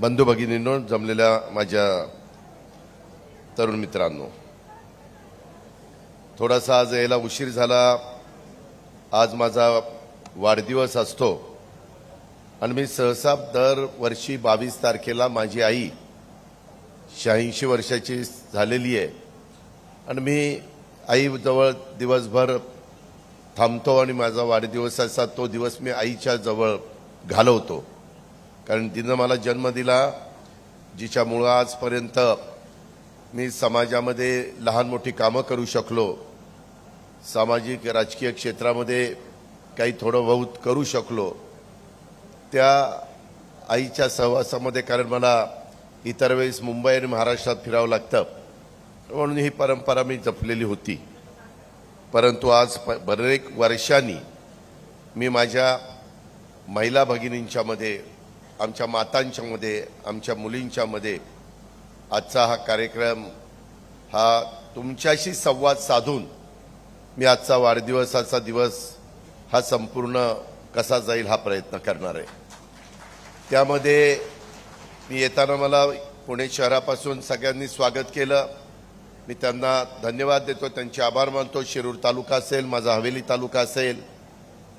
बंधू भगिनींनो जमलेल्या माझ्या तरुण मित्रांनो थोडासा आज यायला उशीर झाला. आज माझा वाढदिवस असतो. आणि मी सहसा दरवर्षी बावीस तारखेला माझी आई शहाऐंशी वर्षाची झालेली आहे. आणि मी आईजवळ दिवसभर थांबतो आणि माझा वाढदिवस असा तो दिवस मी आईच्या जवळ घालवतो. कारण तिनं मला जन्म दिला जिच्यामुळं आजपर्यंत मी समाजामध्ये लहान मोठी कामं करू शकलो. सामाजिक राजकीय क्षेत्रामध्ये काही थोडं बहुत करू शकलो. त्या आईच्या सहवासामध्ये कारण मला इतर वेळेस मुंबई आणि महाराष्ट्रात फिरावं लागतं. म्हणून ही परंपरा मी जपलेली होती. परंतु आज प बरेक वर्षांनी मी माझ्या महिला भगिनींच्यामध्ये आमच्या मातांच्यामध्ये आमच्या मुलींच्यामध्ये आजचा हा कार्यक्रम हा तुमच्याशी संवाद साधून मी आजचा वाढदिवसाचा दिवस हा संपूर्ण कसा जाईल हा प्रयत्न करणार आहे. त्यामध्ये मी येताना मला पुणे शहरापासून सगळ्यांनी स्वागत केलं. मी त्यांना धन्यवाद देतो. त्यांचे आभार मानतो. शिरूर तालुका असेल माझा हवेली तालुका असेल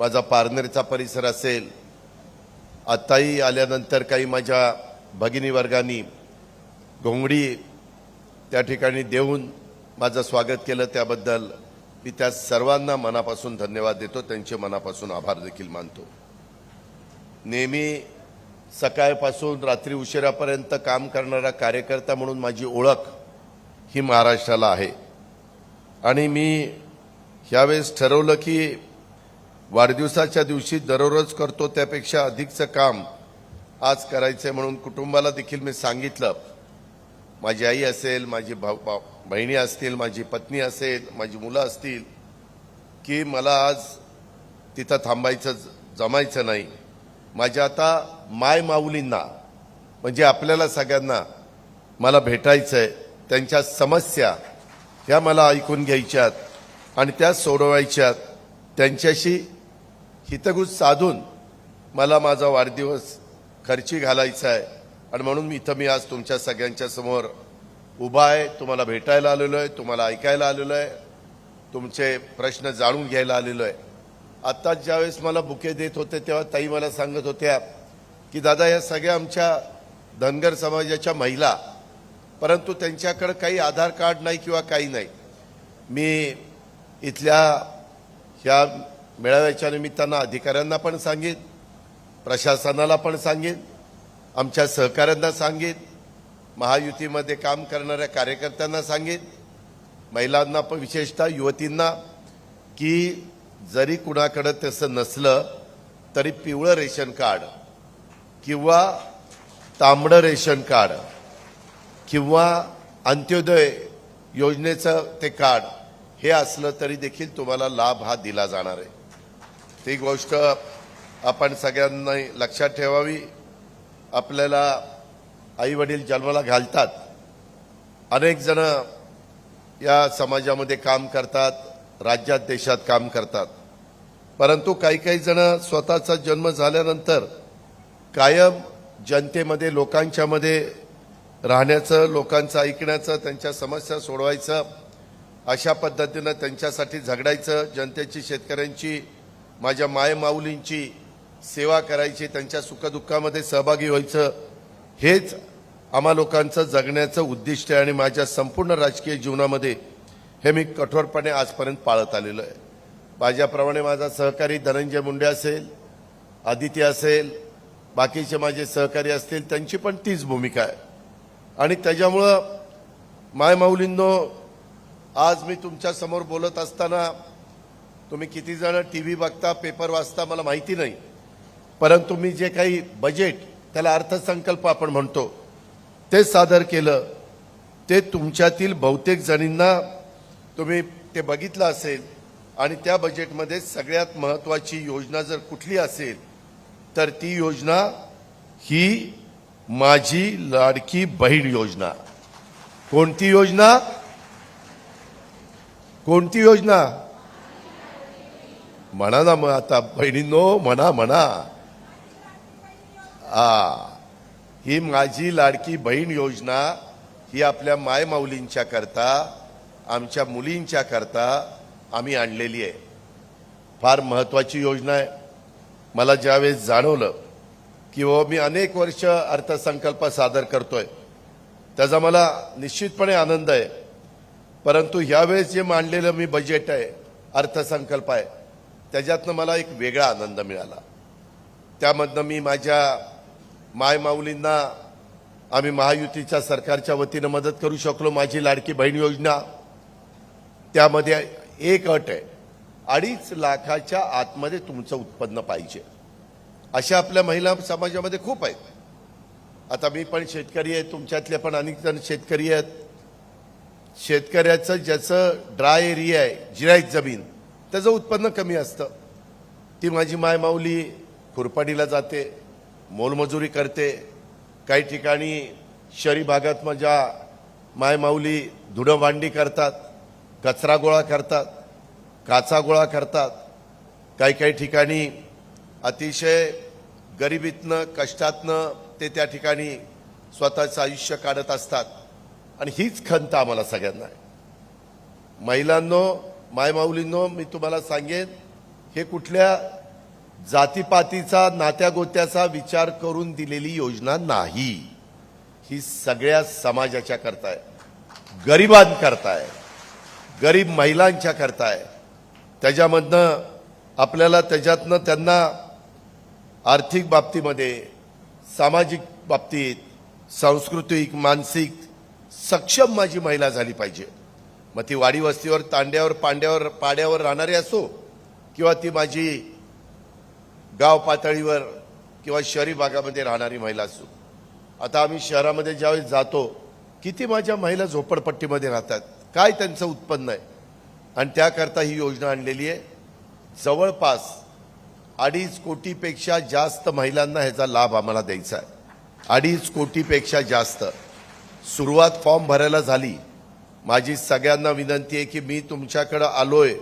माझा पारनेरचा परिसर असेल आत्ताही आल्यानंतर काही माझ्या भगिनी वर्गांनी घोंगडी त्या ठिकाणी देऊन माझं स्वागत केलं. त्याबद्दल मी त्या सर्वांना मनापासून धन्यवाद देतो. त्यांचे मनापासून आभार देखील मानतो. नेहमी सकाळपासून रात्री उशिरापर्यंत काम करणारा कार्यकर्ता म्हणून माझी ओळख ही महाराष्ट्राला आहे. आणि मी ह्यावेळेस ठरवलं की वाढदिवसाच्या दिवशी दररोज करतो त्यापेक्षा अधिकचं काम आज करायचं म्हणून कुटुंबाला देखील मी सांगितलं. माझी आई असेल माझी भाऊ बहिणी असतील माझी पत्नी असेल माझी मुलं असतील की मला आज तिथं थांबायचं ज- जमायचं नाही. माझ्या आता माय माऊलींना म्हणजे आपल्याला सगळ्यांना मला भेटायचं आहे त्यांच्या समस्या ह्या मला ऐकून घ्यायच्यात आणि त्या सोडवायच्यात. त्यांच्याशी हितगुज साधून मला माझा वाढदिवस खर्ची घालायचा आहे. आणि म्हणून मी इथं मी आज तुमच्या सगळ्यांच्या समोर उभा आहे. तुम्हाला भेटायला आलेलो आहे तुम्हाला ऐकायला आलेलो आहे तुमचे प्रश्न जाणून घ्यायला आलेलो आहे. आत्ताच ज्यावेळेस मला बुके देत होते तेव्हा ताई मला सांगत होत्या की दादा या सगळ्या आमच्या धनगर समाजाच्या महिला परंतु त्यांच्याकडं काही आधार कार्ड नाही किंवा काही नाही. मी इथल्या ह्या मेळाव्याच्या निमित्तानं अधिकाऱ्यांना पण सांगेन प्रशासनाला पण सांगेन आमच्या सहकाऱ्यांना सांगेन महायुतीमध्ये काम करणाऱ्या कार्यकर्त्यांना सांगेन महिलांना पण विशेषतः युवतींना की जरी कुणाकडं तसं नसलं तरी पिवळं रेशन कार्ड किंवा तांबडं रेशन कार्ड किंवा अंत्योदय योजनेचं ते कार्ड हे असलं तरी देखील तुम्हाला लाभ हा दिला जाणार आहे. ती गोष्ट आपण सगळ्यांनी लक्षात ठेवावी. आपल्याला आई वडील जन्माला घालतात. अनेक जण या समाजामध्ये काम करतात राज्यात देशात काम करतात. परंतु काही काही जण स्वतःचा जन्म झाल्यानंतर कायम जनतेमध्ये लोकांच्यामध्ये राहण्याचं लोकांचं ऐकण्याचं त्यांच्या समस्या सोडवायचं अशा पद्धतीनं त्यांच्यासाठी झगडायचं जनतेची शेतकऱ्यांची माझ्या मायमाऊलींची सेवा करायची त्यांच्या सुखदुःखामध्ये सहभागी व्हायचं हेच आम्हा लोकांचं जगण्याचं उद्दिष्ट आहे आणि माझ्या संपूर्ण राजकीय जीवनामध्ये हे मी कठोरपणे आजपर्यंत पाळत आलेलो आहे. माझ्याप्रमाणे माझा सहकारी धनंजय मुंडे असेल आदित्य असेल बाकीचे माझे सहकारी असतील त्यांची पण तीच भूमिका आहे. आणि त्याच्यामुळं मायमाऊलींनो आज मी तुमच्यासमोर बोलत असताना तुम्ही किती जण टी व्ही बघता पेपर वाचता मला माहिती नाही. परंतु मी जे काही बजेट त्याला अर्थसंकल्प आपण म्हणतो ते सादर केलं ते तुमच्यातील बहुतेक जणींना तुम्ही ते बघितलं असेल आणि त्या बजेटमध्ये सगळ्यात महत्वाची योजना जर कुठली असेल तर ती योजना ही माझी लाडकी बहीण योजना. कोणती योजना? कोणती योजना? म्हणा ना मग आता बहिणींनो म्हणा म्हणा. आ ही माझी लाडकी बहीण योजना ही आपल्या मायमाऊलींच्या करता आमच्या मुलींच्या करता आम्ही आणलेली आहे. फार महत्वाची योजना आहे. मला ज्यावेळेस जाणवलं की हो मी अनेक वर्ष अर्थसंकल्प सादर करतोय. त्याचा मला निश्चितपणे आनंद आहे. परंतु ह्यावेळेस जे मांडलेलं मी बजेट आहे अर्थसंकल्प आहे त्याच्यातनं मला एक वेगळा आनंद मिळाला. त्यामधनं मी माझ्या मायमाऊलींना आम्ही महायुतीच्या सरकारच्या वतीनं मदत करू शकलो माझी लाडकी बहीण योजना. त्यामध्ये एक अट आहे अडीच लाखाच्या आतमध्ये तुमचं उत्पन्न पाहिजे. अशा आपल्या महिला समाजामध्ये खूप आहेत. आता मी पण शेतकरी आहे तुमच्यातले पण अनेक जण शेतकरी आहेत. शेतकऱ्याचं ज्याचं ड्राय एरिया आहे जिरायत जमीन त्याचं उत्पन्न कमी असतं. ती माझी मायमाऊली खुरपाडीला जाते मोलमजुरी करते. काही ठिकाणी शहरी भागात माझ्या मायमाऊली धुडं भांडी करतात कचरा गोळा करतात काचा गोळा करतात. काही काही ठिकाणी अतिशय गरिबीतनं कष्टातनं ते त्या ठिकाणी स्वतःचं आयुष्य काढत असतात. आणि हीच खंत आम्हाला सगळ्यांना आहे. महिलांनो मायमाऊलींनो मी तुम्हाला सांगेन हे कुठल्या जातीपातीचा नात्यागोत्याचा विचार करून दिलेली योजना नाही. ही सगळ्या समाजाच्या करताय. गरिबांकरताय. गरीब महिलांच्या करताय. त्याच्यामधनं आपल्याला त्याच्यातनं त्यांना आर्थिक बाबतीमध्ये सामाजिक बाबतीत सांस्कृतिक मानसिक सक्षम माझी महिला झाली पाहिजे. मग ती वाडी वस्तीवर तांड्यावर पांड्यावर पाड्यावर राहणारी असो किंवा ती माझी गाव पातळीवर किंवा शहरी भागामध्ये राहणारी महिला असो. आता आम्ही शहरामध्ये ज्यावेळेस जातो किती माझ्या महिला झोपडपट्टीमध्ये राहतात काय त्यांचं उत्पन्न आहे? आणि त्याकरता ही योजना आणलेली आहे. जवळपास अडीच कोटीपेक्षा जास्त महिलांना ह्याचा लाभ आम्हाला द्यायचा आहे. अडीच कोटीपेक्षा जास्त. सुरुवात फॉर्म भरायला झाली माझी सगळ्यांना विनंती आहे की मी तुमच्याकडं आलोय.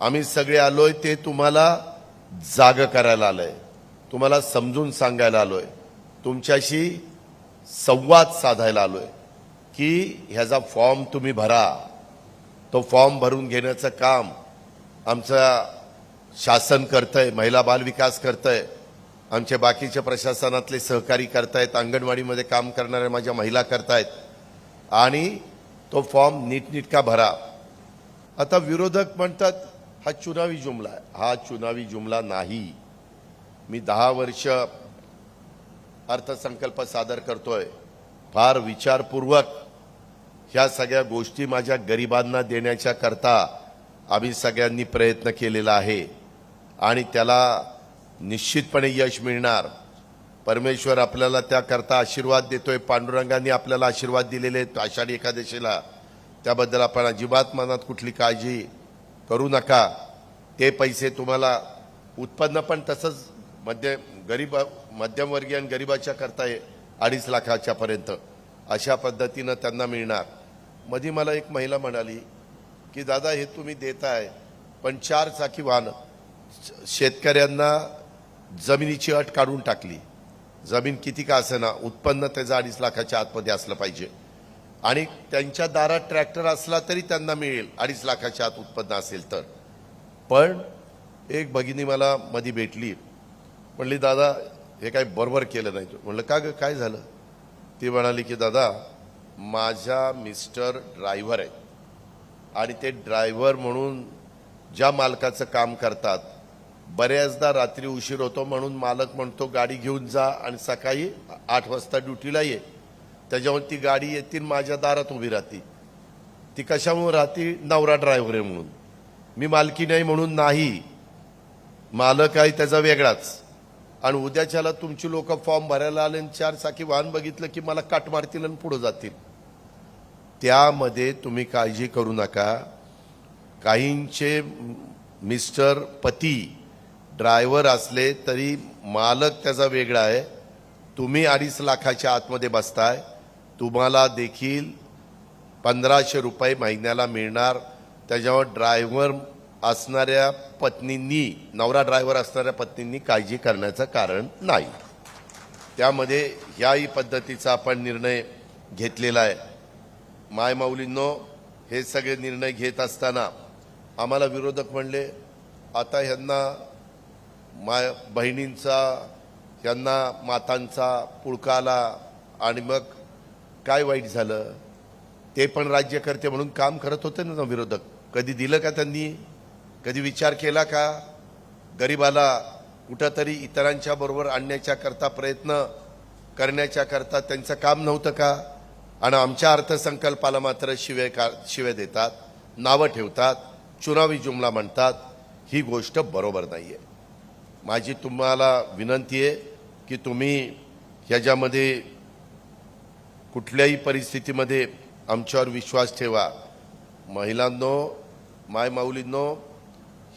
आम्ही सगळे आलोय ते तुम्हाला जाग करायला आलंय. तुम्हाला समजून सांगायला आलोय. तुमच्याशी संवाद साधायला आलोय की ह्याचा फॉर्म तुम्ही भरा. तो फॉर्म भरून घेण्याचं काम आमचं शासन करतंय महिला बाल विकास करतंय. आमचे बाकीचे प्रशासनातले सहकारी करतायत अंगणवाडीमध्ये काम करणाऱ्या माझ्या महिला करतायत. आणि तो फॉर्म नीटनीटका भरा. आता विरोधक म्हणतात हा चुनावी जुमला आहे. हा चुनावी जुमला नाही. मी दहा वर्ष अर्थसंकल्प सादर करतोय. फार विचारपूर्वक ह्या सगळ्या गोष्टी माझ्या गरिबांना देण्याच्या करता आम्ही सगळ्यांनी प्रयत्न केलेला आहे. आणि त्याला निश्चितपणे यश मिळणार. परमेश्वर आपल्याला त्याकरता आशीर्वाद देतोय. पांडुरंगाने आपल्याला आशीर्वाद दिलेले आहेत आषाढी एकादशीला. त्याबद्दल आपण अजिबात मनात कुठली काळजी करू नका. ते पैसे तुम्हाला उत्पन्न पण तसंच मध्य गरीब मध्यमवर्गीय आणि गरिबाच्या करता अडीच लाखाच्यापर्यंत अशा पद्धतीनं त्यांना मिळणार. मधी मला एक महिला म्हणाली की दादा हे तुम्ही देताय पण चार चाकी वाहन शेतकऱ्यांना जमिनीची अट काढून टाकली. जमीन किती का असेना उत्पन्न त्याचं अडीच लाखाच्या आतमध्ये असलं पाहिजे. आणि त्यांच्या दारात ट्रॅक्टर असला तरी त्यांना मिळेल अडीच लाखाच्या आत उत्पन्न असेल तर. पण एक भगिनी मला मधी भेटली. म्हणली दादा हे काय बरोबर केलं नाही. म्हणलं का ग काय झालं? ती म्हणाली की दादा माझ्या मिस्टर ड्रायव्हर आहेत. आणि ते ड्रायव्हर म्हणून ज्या मालकाचं काम करतात बऱ्याचदा रात्री उशीर होतो म्हणून मालक म्हणतो गाडी घेऊन जा आणि सकाळी आठ वाजता ड्युटीला ये. त्याच्यावर ती गाडी येतील माझ्या दारात उभी राहते ती कशामुळे राहते? नवरा ड्रायव्हर आहे म्हणून. मी मालकी नाही म्हणून नाही. मालक आहे त्याचा वेगळाच. आणि उद्याच्याला तुमची लोक फॉर्म भरायला आले आणि चार चाकी वाहन बघितलं की मला काट मारतील आणि पुढे जातील. त्यामध्ये तुम्ही काळजी करू नका. काहींचे मिस्टर पती ड्रायव्हर असले तरी मालक त्याचा वेगळा आहे. तुम्ही अडीच लाखाच्या आतमध्ये बसताय. तुम्हाला देखील पंधराशे रुपये महिन्याला मिळणार. त्याच्यावर ड्रायव्हर असणाऱ्या पत्नींनी नवरा ड्रायव्हर असणाऱ्या पत्नींनी काळजी करण्याचं कारण नाही. त्यामध्ये ह्याही पद्धतीचा आपण निर्णय घेतलेला आहे. मायमाऊलींनो हे सगळे निर्णय घेत असताना आम्हाला विरोधक म्हणले आता ह्यांना मा बहिणींचा त्यांना मातांचा पुळका आला आणि मग काय वाईट झालं? ते पण राज्यकर्ते म्हणून काम करत होते ना विरोधक. कधी दिलं का त्यांनी? कधी विचार केला का? गरिबाला कुठंतरी इतरांच्या बरोबर आणण्याच्या करता प्रयत्न करण्याच्या करता त्यांचं काम नव्हतं का? आणि आमच्या अर्थसंकल्पाला मात्र शिवे का शिवे देतात नावं ठेवतात चुनावी जुमला म्हणतात. ही गोष्ट बरोबर नाही आहे माझी तुम्हाला विनंती आहे की तुम्ही ह्याच्यामध्ये कुठल्याही परिस्थितीमध्ये आमच्यावर विश्वास ठेवा. महिलांनो मायमाऊलींनो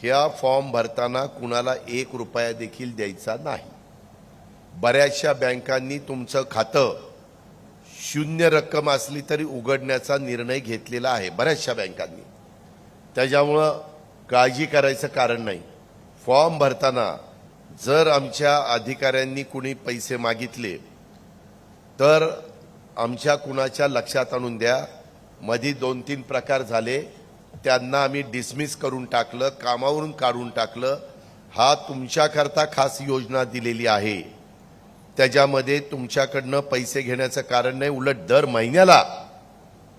ह्या फॉर्म भरताना कुणाला एक रुपया देखील द्यायचा नाही. बऱ्याचशा बँकांनी तुमचं खातं शून्य रक्कम असली तरी उघडण्याचा निर्णय घेतलेला आहे बऱ्याचशा बँकांनी. त्याच्यामुळं काळजी करायचं कारण नाही. फॉर्म भरताना जर आमच्या अधिकाऱ्यांनी कुणी पैसे मागितले तर आमच्या कुणाच्या लक्षात आणून द्या. मधी दोन तीन प्रकार झाले. त्यांना आम्ही डिसमिस करून टाकलं कामावरून काढून टाकलं. हा तुमच्याकरता खास योजना दिलेली आहे. त्याच्यामध्ये तुमच्याकडनं पैसे घेण्याचं कारण नाही उलट दर महिन्याला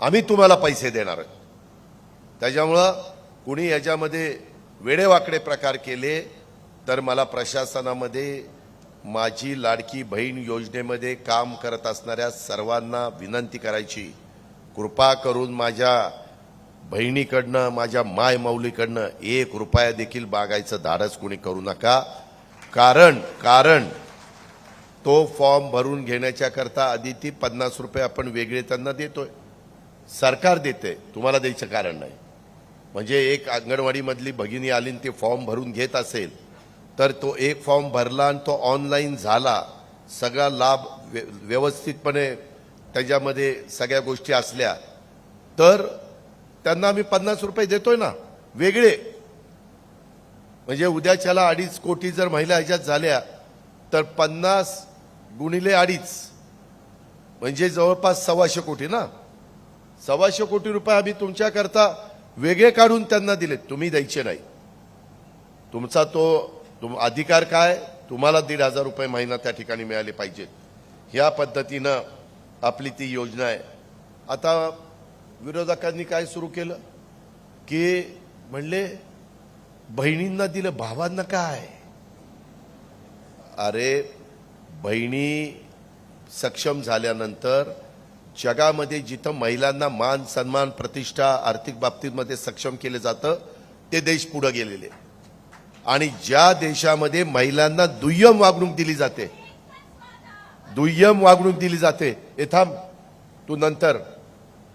आम्ही तुम्हाला पैसे देणार आहोत. त्याच्यामुळं कुणी याच्यामध्ये वेडेवाकडे प्रकार केले तर मला प्रशासनामध्ये माझी लाडकी बहीण योजनेमध्ये काम करत असणाऱ्या सर्वांना विनंती करायची. कृपा करून माझ्या बहिणीकडनं माझ्या माय माऊलीकडनं एक रुपया देखील बागायचं धाडस कोणी करू नका. कारण कारण तो फॉर्म भरून घेण्याच्या करता आधी ती पन्नास रुपये आपण वेगळे त्यांना देतोय. सरकार देते तुम्हाला द्यायचं कारण नाही. म्हणजे एक अंगणवाडीमधली भगिनी आली आणि ते फॉर्म भरून घेत असेल तर तो एक फॉर्म भरला आणि तो ऑनलाईन झाला. सगळा लाभ व्य- व्यवस्थितपणे त्याच्यामध्ये सगळ्या गोष्टी असल्या. तर त्यांना आम्ही पन्नास रुपये देतोय ना वेगळे. म्हणजे उद्याच्याला अडीच कोटी जर महिला ह्याच्यात झाल्या तर पन्नास गुणिले अडीच. म्हणजे जवळपास सव्वाशे कोटी ना. सव्वाशे कोटी रुपये आम्ही तुमच्याकरता वेगळे काढून त्यांना दिले तुम्ही द्यायचे नाही. तुमचा तो तुम अधिकार काय? तुम्हाला दीड हजार रुपये महिना त्या ठिकाणी मिळाले पाहिजेत. ह्या पद्धतीनं आपली ती योजना आहे. आता विरोधकांनी काय सुरू केलं? की म्हणले बहिणींना दिलं भावांना काय? अरे बहिणी सक्षम झाल्यानंतर जगामध्ये जिथं महिलांना मान सन्मान प्रतिष्ठा आर्थिक बाबतीमध्ये सक्षम केलं जातं ते देश पुढे गेलेले. आणि ज्या देशामध्ये महिलांना दुय्यम वागणूक दिली जाते दुय्यम वागणूक दिली जाते हे थांब. तू नंतर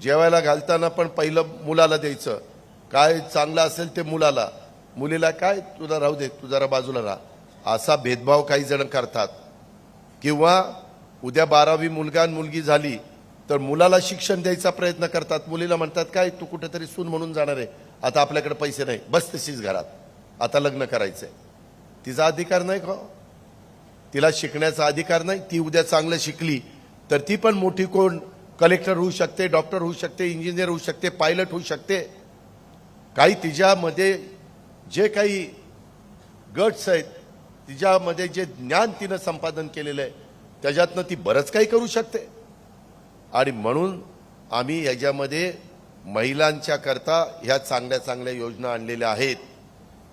जेवायला घालताना पण पहिलं मुलाला द्यायचं. काय चांगलं असेल ते मुलाला. मुलीला काय तुला राहू दे तू जरा बाजूला राहा. असा भेदभाव काही जण करतात. किंवा उद्या बारावी मुलगा मुलगी झाली तर मुलाला शिक्षण द्यायचा प्रयत्न करतात. मुलीला म्हणतात काय तू कुठेतरी सून म्हणून जाणार आहे. आता आपल्याकडे पैसे नाही. बस तशीच घरात. आता लग्न करायचंय. तिचा अधिकार नाही का हो? तिला शिकण्याचा अधिकार नाही. ती उद्या चांगलं शिकली तर ती पण मोठी कोण? कलेक्टर होऊ शकते डॉक्टर होऊ शकते इंजिनियर होऊ शकते पायलट होऊ शकते. काही तिच्यामध्ये जे काही गट्स आहेत तिच्यामध्ये जे ज्ञान तिनं संपादन केलेलं आहे त्याच्यातनं ती बरंच काही करू शकते. आणि म्हणून आम्ही याच्यामध्ये महिलांच्या करता ह्या चांगल्या चांगल्या योजना आणलेल्या आहेत.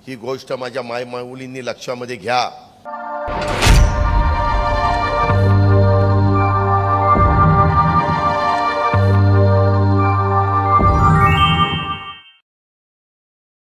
ही गोष्ट माझ्या मायमाऊलींनी लक्षामध्ये घ्या.